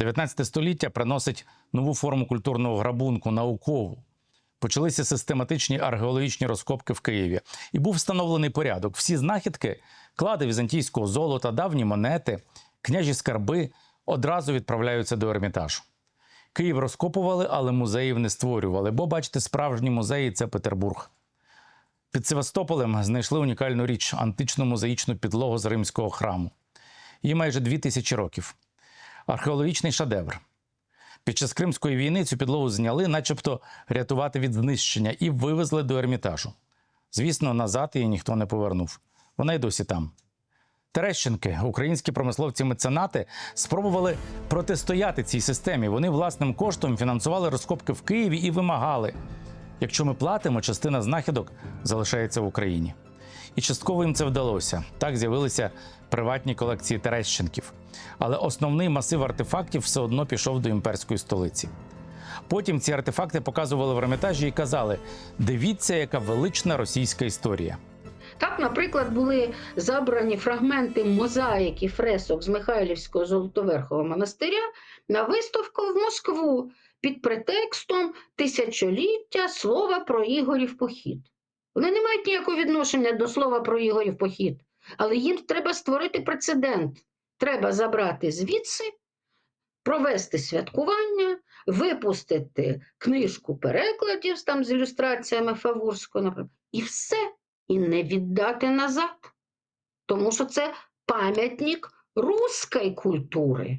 19 століття приносить нову форму культурного грабунку наукову. Почалися систематичні археологічні розкопки в Києві, і був встановлений порядок. Всі знахідки, клади візантійського золота, давні монети, княжі скарби одразу відправляються до Ермітажу. Київ розкопували, але музеїв не створювали, бо бачите, справжні музеї це Петербург. Під Севастополем знайшли унікальну річ античну мозаїчну підлогу з римського храму. Їй майже дві тисячі років. Археологічний шедевр. Під час Кримської війни цю підлогу зняли, начебто рятувати від знищення, і вивезли до Ермітажу. Звісно, назад її ніхто не повернув. Вона й досі там. Терещенки, українські промисловці-меценати, спробували протистояти цій системі. Вони власним коштом фінансували розкопки в Києві і вимагали: якщо ми платимо, частина знахідок залишається в Україні. І частково їм це вдалося. Так з'явилися приватні колекції Терещенків. Але основний масив артефактів все одно пішов до імперської столиці. Потім ці артефакти показували в Ермітажі і казали: дивіться, яка велична російська історія. Так, наприклад, були забрані фрагменти мозаїки фресок з Михайлівського Золотоверхового монастиря на виставку в Москву під претекстом тисячоліття слова про Ігорів похід. Вони не мають ніякого відношення до слова про Ігорів похід, але їм треба створити прецедент. Треба забрати звідси, провести святкування, випустити книжку перекладів там з ілюстраціями Фавурського, наприклад, і все і не віддати назад. Тому що це пам'ятник руської культури.